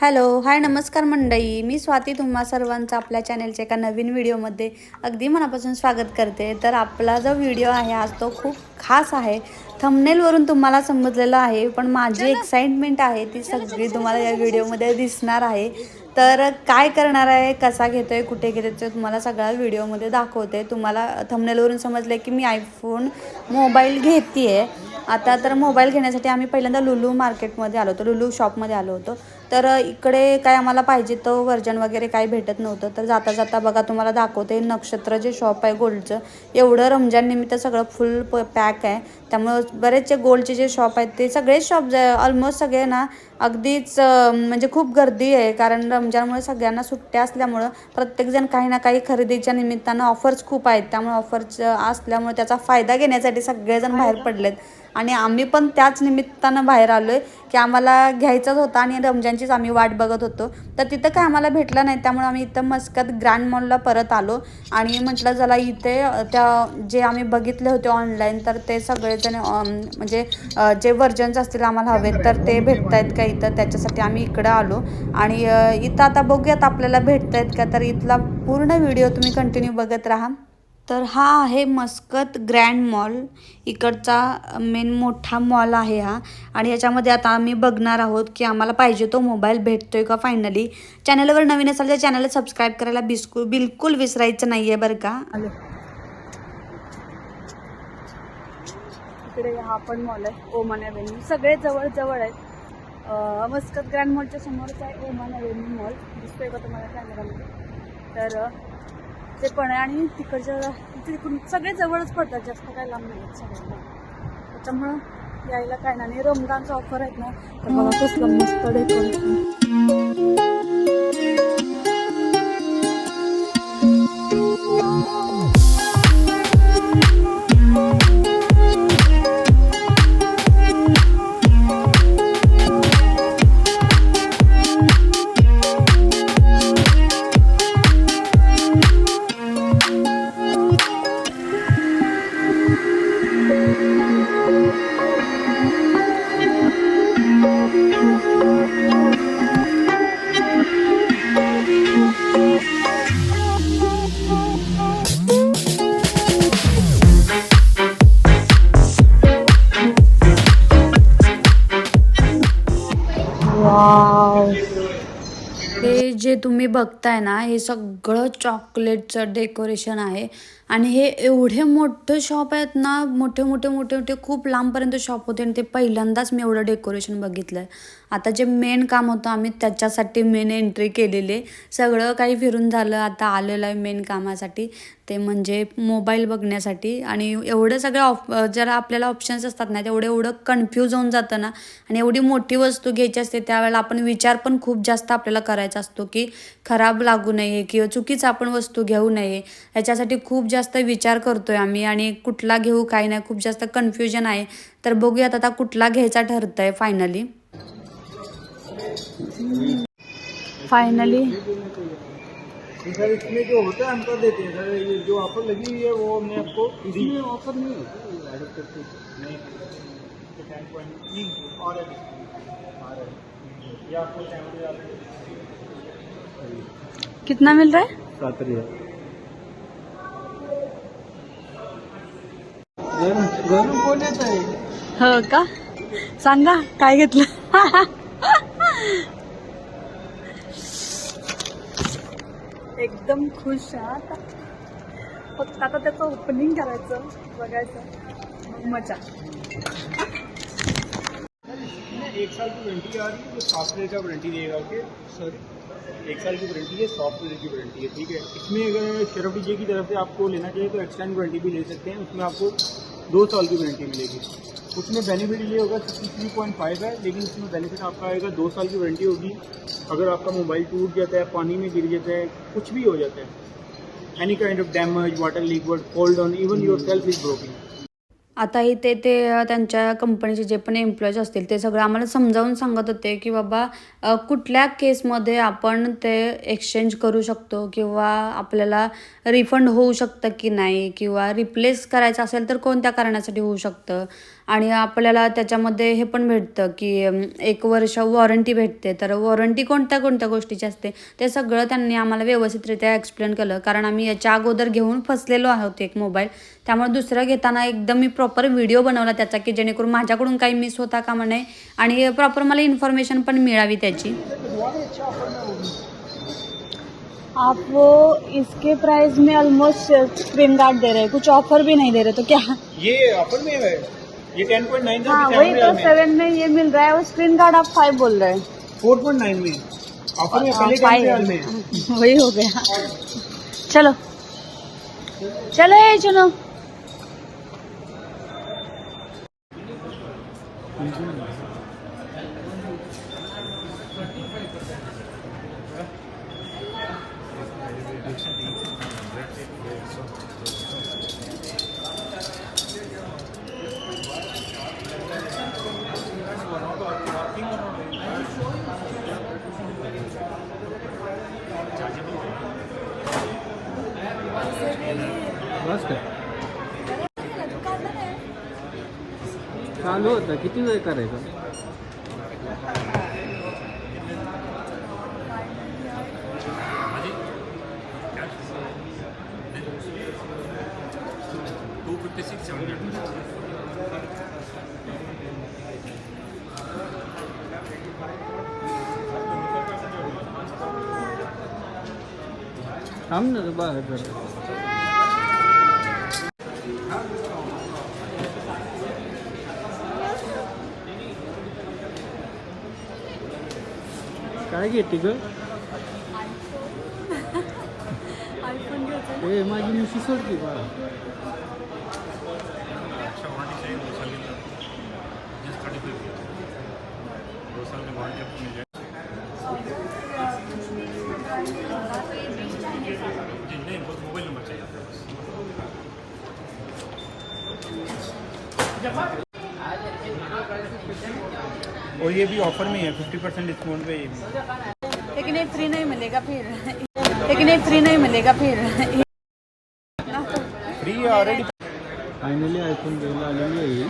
Hello hi नमस्कार मंडळी. मी स्वाती तुम्हा सर्वांचं आपल्या चॅनलच्या एका नवीन व्हिडिओमध्ये अगदी मनापासून स्वागत करते. तर आपला जो व्हिडिओ आहे आज तो खूप खास आहे. थंबनेलवरून तुम्हाला समजलेलं आहे पण माझी एक्साइटमेंट आहे ती सगळी तुम्हाला या व्हिडिओमध्ये दिसणार आहे. तर काय करणार आहे कसा घेतोय कुठे घेतोय ते तुम्हाला सगळ्या व्हिडिओमध्ये दाखवते. तुम्हाला थंबनेलवरून समजलं की मी आयफोन मोबाईल घेते आता तर मोबाईल घेण्यासाठी आम्ही पहिल्यांदा लुलू मार्केटमध्ये आलो होतो लुलू शॉपमध्ये आलो होतो. तर इकडे काय आम्हाला पाहिजे तो वर्जन वगैरे काही भेटत नव्हतं. तर जाता जाता बघा तुम्हाला दाखवते नक्षत्र जे शॉप आहे गोल्डचं एवढं रमजान निमित्त सगळं फुल प पॅक आहे. त्यामुळं बरेचसे गोल्डचे जे शॉप आहेत ते सगळेच शॉप ऑलमोस्ट सगळे ना अगदीच म्हणजे खूप गर्दी आहे. कारण रमजानमुळे सगळ्यांना सुट्ट्या असल्यामुळं प्रत्येकजण काही ना काही खरेदीच्या निमित्तानं ऑफर्स खूप आहेत. त्यामुळे ऑफर्स असल्यामुळे त्याचा फायदा घेण्यासाठी सगळेजण बाहेर पडलेत. आणि आम्ही पण त्याच निमित्तानं बाहेर आलो आहे की आम्हाला घ्यायचाच होता आणि रमजानचीच आम्ही वाट बघत होतो. तर तिथं काय आम्हाला भेटलं नाही त्यामुळे आम्ही इथं मस्कत ग्रँड मॉलला परत आलो. आणि म्हटलं जरा इथे त्या जे आम्ही बघितले होते ऑनलाईन तर ते सगळेजण म्हणजे जे वर्जन्स असतील आम्हाला हवेत तर ते भेटत आहेत का इथं? त्याच्यासाठी आम्ही इकडं आलो. आणि इथं आता बघूयात आपल्याला भेटत आहेत का? तर इथला पूर्ण व्हिडिओ तुम्ही कंटिन्यू बघत राहा. तर हा आहे मस्कत ग्रँड मॉल. इकडचा मेन मोठा मॉल आहे हा. आणि ह्याच्यामध्ये आता आम्ही बघणार आहोत की आम्हाला पाहिजे तो मोबाईल भेटतो आहे का फायनली चॅनलवर नवीन असाल तर चॅनलला सबस्क्राईब करायला बिस्कू बिलकुल विसरायचं नाही आहे बरं का. इकडे हा पण मॉल आहे ओमान अव्हेन्यू सगळे जवळ जवळ आहेत मस्कत ग्रँड मॉलच्या समोरच आहे ओमान अव्हेन्यू मॉल दिसतोय का तुम्हाला कॅमेरामध्ये तर ते पण आहे आणि तिकडच्या तिकडून सगळे जवळच पडतात जास्त काय लांब नाही आहेत सगळ्यांना त्याच्यामुळं यायला काय नाही. रमदानचं ऑफर आहेत ना तर बघा कसलं मस्त डेकोरेशन वाव हे जे तुम्ही बघताय ना हे सगळं चॉकलेटचं डेकोरेशन आहे. आणि हे एवढे मोठे शॉप आहेत ना मोठे मोठे मोठे मोठे खूप लांबपर्यंत शॉप होते आणि ते पहिल्यांदाच मी एवढं डेकोरेशन बघितलं आहे आता जे मेन काम होतं आम्ही त्याच्यासाठी मेन एंट्री केलेली. आहे सगळं काही फिरून झालं आता आलेलं आहे मेन कामासाठी. ते म्हणजे मोबाईल बघण्यासाठी. आणि एवढं सगळं ऑफ जरा आपल्याला ऑप्शन्स असतात ना तेवढं एवढं कन्फ्यूज होऊन जातं ना. आणि एवढी मोठी वस्तू घ्यायची असते त्यावेळेला आपण विचार पण खूप जास्त आपल्याला करायचा असतो की खराब लागू नये किंवा चुकीचं आपण वस्तू घेऊ नये. याच्यासाठी खूप जास्त विचार करतोय आम्ही. आणि कुठला घेऊ काय नाही खूप जास्त कन्फ्युजन आहे. तर बघूयात आता कुठला घ्यायचा ठरतंय फायनली फायनली सर इसमें जो होता है हम कर देते हैं सर ये जो ऑफ़र लगी हुई है वो हमने आपको इसमें ऑफ़र नहीं है। है। है। सेवेंटी कितना मिल रहा है? सात हज़ार। गरम कोण येत आहे हो का? सांगा काय घेतलं? एकदम खुश आहे. आता फक्त आता त्याचं ओपनिंग करायचं बघायचं. मग मजा. एक साल की वारंटी आ रही है जो सॉफ्टवेयर का वारंटी देगा ओके सॉरी एक साल की वारंटी है सॉफ्टवेयर की वारंटी है ठीक है? इसमें अगर शरफ डीजे की तरफ से आपको लेना चाहिए तो एक्सटेंड वारंटी भी ले सकते हैं। उसमें आपको दो साल की वारंटी मिलेगी। उसमें बेनिफिट ये होगा सिक्सटी थ्री पॉइंट फाइव है, लेकिन उसमें बेनिफिट आपका आएगा दो साल की वारंटी होगी। अगर आपका मोबाइल टूट जाता है, पानी में गिर जाता है, कुछ भी हो जाता है। Any kind of damage water leak word fold on even your self is broking आता इथे ते त्यांच्या कंपनीचे जे पण एम्प्लॉईज असतील ते सगळं आम्हाला समजावून सांगत होते की बाबा कुठल्या केसमध्ये आपण ते एक्सचेंज करू शकतो किंवा आपल्याला रिफंड होऊ शकतं की नाही किंवा रिप्लेस करायचं असेल तर कोणत्या कारणासाठी होऊ शकतं? आणि आपल्याला त्याच्यामध्ये हे पण भेटतं की एक वर्ष वॉरंटी भेटते. तर वॉरंटी कोणत्या कोणत्या गोष्टीची असते? ते सगळं त्यांनी आम्हाला व्यवस्थितरित्या एक्सप्लेन केलं. कारण आम्ही याच्या अगोदर घेऊन फसलेलो आहोत एक मोबाईल त्यामुळे दुसरं घेताना एकदम मी प्रॉपर व्हिडिओ बनवला त्याचा की जेणेकरून माझ्याकडून काही मिस होता कामा नये. आणि प्रॉपर मला इन्फॉर्मेशन पण मिळावी त्याची. आप वो इसके प्राइस में ऑलमोस्ट स्क्रीन गार्ड दे रहे हैं. कुछ ऑफर भी नहीं दे रहे तो क्या? ये ऑफर में है ये टेन पॉइंट नाइन हाँ वही तो सेवन में ये मिल रहा है वो स्क्रीन गार्ड आप फाइव बोल रहे हैं। फोर पॉइंट नाइन में। ऑफ़र में हाँ, पहले five टेन है। में। वही हो गया। चलो। चलो ये चुनो। बस चालू होतं किती वेळ करायचं थांब ना रे बाहेर काय घेते ग. ए माझी मुशी सोडते बा. और ये भी ऑफ़र में है फिफ्टी परसेंट डिस्काउंट पे ये भी लेकिन ये फ्री नहीं मिलेगा फिर। लेकिन ये फ्री नहीं मिलेगा फिर। फ्री ऑलरेडी फायनली आयफोन घ्यायला आलेली आहे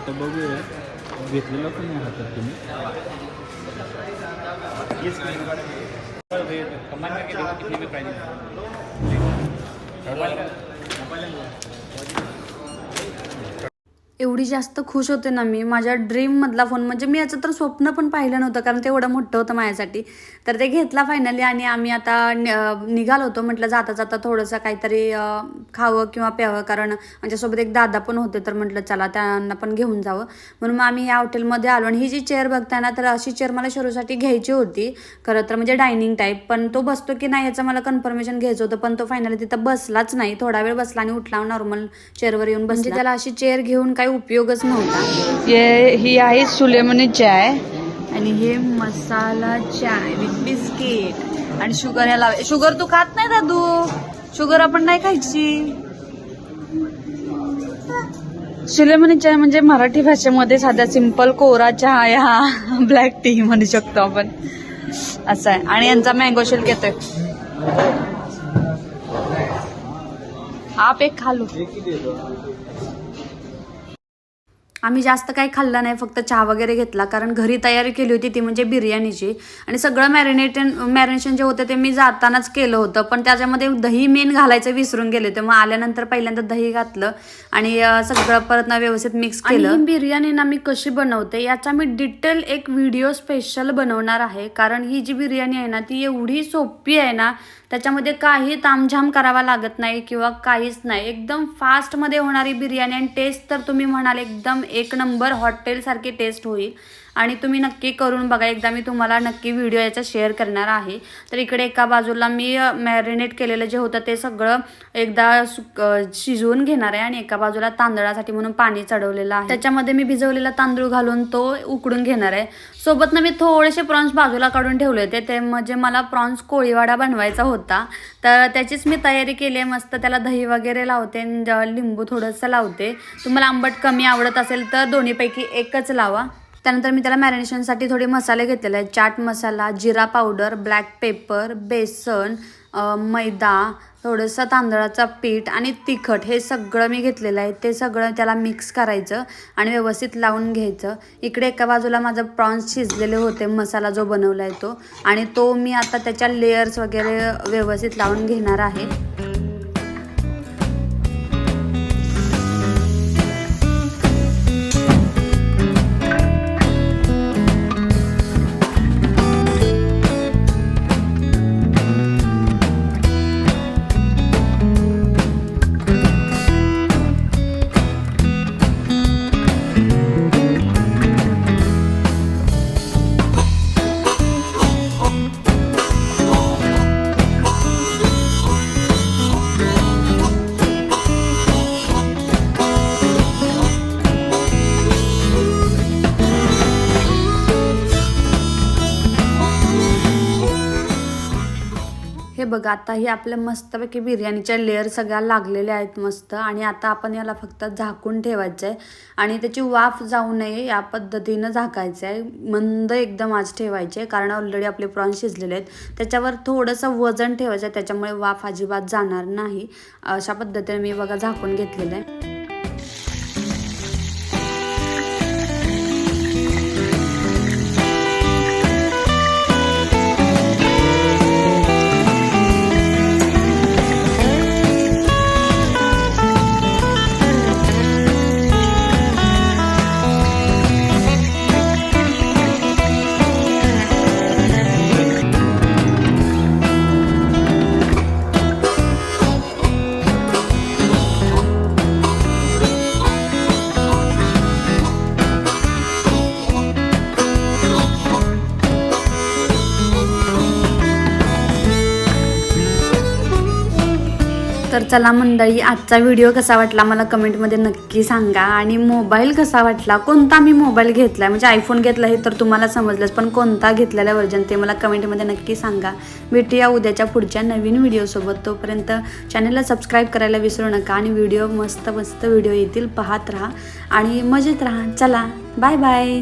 आता बघूया घेतलेला पण आहे हातात तुम्ही एवढी जास्त खुश होते ना मी. माझ्या ड्रीममधला फोन म्हणजे मी याचं तर स्वप्न पण पाहिलं नव्हतं कारण ते एवढं मोठं होतं माझ्यासाठी. तर ते घेतला फायनली आणि आम्ही आता निघालो होतो म्हटलं जाता जाता थोडंसं काहीतरी खावं किंवा प्यावं कारण आमच्यासोबत एक दादा पण होते तर म्हटलं चला त्यांना पण घेऊन जावं. म्हणून मग आम्ही या हॉटेलमध्ये आलो आणि ही जी चेअर बघताय ना तर अशी चेअर मला शरूसाठी घ्यायची होती. खरं तर म्हणजे डायनिंग टाईप पण तो बसतो की नाही याचं मला कन्फर्मेशन घ्यायचं होतं पण तो फायनली तिथं बसलाच नाही. थोडा वेळ बसला आणि उठला नॉर्मल चेअरवर येऊन बसला. म्हणजे त्याला अशी चेअर घेऊन काही उपयोगच नव्हता. हे ही आहे सुलेमनी चाय. आणि हे मसाला चाय विथ बिस्किट आणि शुगर याला शुगर तू खात नाही दादू. शुगर आपण नाही खायची. सुलेमनी चाय म्हणजे मराठी भाषेमध्ये साध्या सिंपल कोरा चहा या ब्लॅक टी म्हणू शकतो आपण. असं आहे. आणि यांचा मँगो शेक घेतोय आप एक खालू आम्ही जास्त काही खाल्लं नाही फक्त चहा वगैरे घेतला. कारण घरी तयारी केली होती ती म्हणजे बिर्याणीची. आणि सगळं मॅरिनेटन मॅरिनेशन जे होतं ते मी जातानाच केलं होतं. पण त्याच्यामध्ये दही मेन घालायचं विसरून गेले होते. मग आल्यानंतर पहिल्यांदा दही घातलं आणि सगळं परत ना व्यवस्थित मिक्स केलं. बिर्याणी ना मी कशी बनवते याचा मी डिटेल एक व्हिडिओ स्पेशल बनवणार आहे. कारण ही जी बिर्याणी आहे ना ती एवढी सोपी आहे ना त्याच्यामध्ये काही तामझाम करावा लागत नाही किंवा काहीच नाही. एकदम फास्टमध्ये होणारी बिर्याणी आणि टेस्ट तर तुम्ही म्हणाल एकदम एक नंबर हॉटेलसारखी टेस्ट होईल. आणि तुम्ही नक्की करून बघा. एकदा मी तुम्हाला नक्की व्हिडिओ याचा शेअर करणार आहे. तर इकडे एका बाजूला मी मॅरिनेट केलेलं जे होतं ते सगळं एकदा सुक शिजवून घेणार आहे आणि एका बाजूला तांदळासाठी म्हणून पाणी चढवलेलं आहे. त्याच्यामध्ये मी भिजवलेला तांदूळ घालून तो उकडून घेणार आहे. सोबत ना मी थोडेसे प्रॉन्स बाजूला काढून ठेवले होते. ते म्हणजे मला प्रॉन्स कोळीवाडा बनवायचा होता तर त्याचीच मी तयारी केली आहे. मस्त त्याला दही वगैरे लावते लिंबू थोडंसं लावते. तुम्हाला आंबट कमी आवडत असेल तर दोन्हीपैकी एकच लावा. त्यानंतर मी त्याला मॅरिनेशनसाठी थोडे मसाले घेतलेले आहेत. चाट मसाला जिरा पावडर ब्लॅक पेपर बेसन मैदा थोडंसं तांदळाचं पीठ आणि तिखट हे सगळं मी घेतलेलं आहे. ते सगळं त्याला मिक्स करायचं आणि व्यवस्थित लावून घ्यायचं. इकडे एका बाजूला माझं प्रॉन्स शिजलेले होते मसाला जो बनवला आहे तो. आणि तो मी आता त्याच्या लेयर्स वगैरे व्यवस्थित लावून घेणार आहे. हे बघा आता हे आपल्या मस्तपैकी बिर्याणीच्या लेअर सगळ्या लागलेल्या आहेत मस्त. आणि आता आपण याला फक्त झाकून ठेवायचं आहे. आणि त्याची वाफ जाऊ नये या पद्धतीनं झाकायचं आहे. मंद एकदम आज ठेवायचे आहे कारण ऑलरेडी आपले प्रॉन्स शिजलेले आहेत. त्याच्यावर थोडंसं वजन ठेवायचं आहे त्याच्यामुळे वाफ अजिबात जाणार नाही. अशा पद्धतीने मी बघा झाकून घेतलेलं आहे. चला मंडळी आजचा व्हिडिओ कसा वाटला मला कमेंटमध्ये नक्की सांगा. आणि मोबाईल कसा वाटला? कोणता मी मोबाईल घेतला म्हणजे आयफोन घेतला हे तर तुम्हाला समजलंच पण कोणता घेतलेला वर्जन ते मला कमेंटमध्ये नक्की सांगा. भेटूया उद्याच्या पुढच्या नवीन व्हिडिओसोबत तोपर्यंत चॅनलला सबस्क्राईब करायला विसरू नका आणि व्हिडिओ मस्त मस्त व्हिडिओ येतील. पाहत राहा आणि मजेत राहा. चला बाय बाय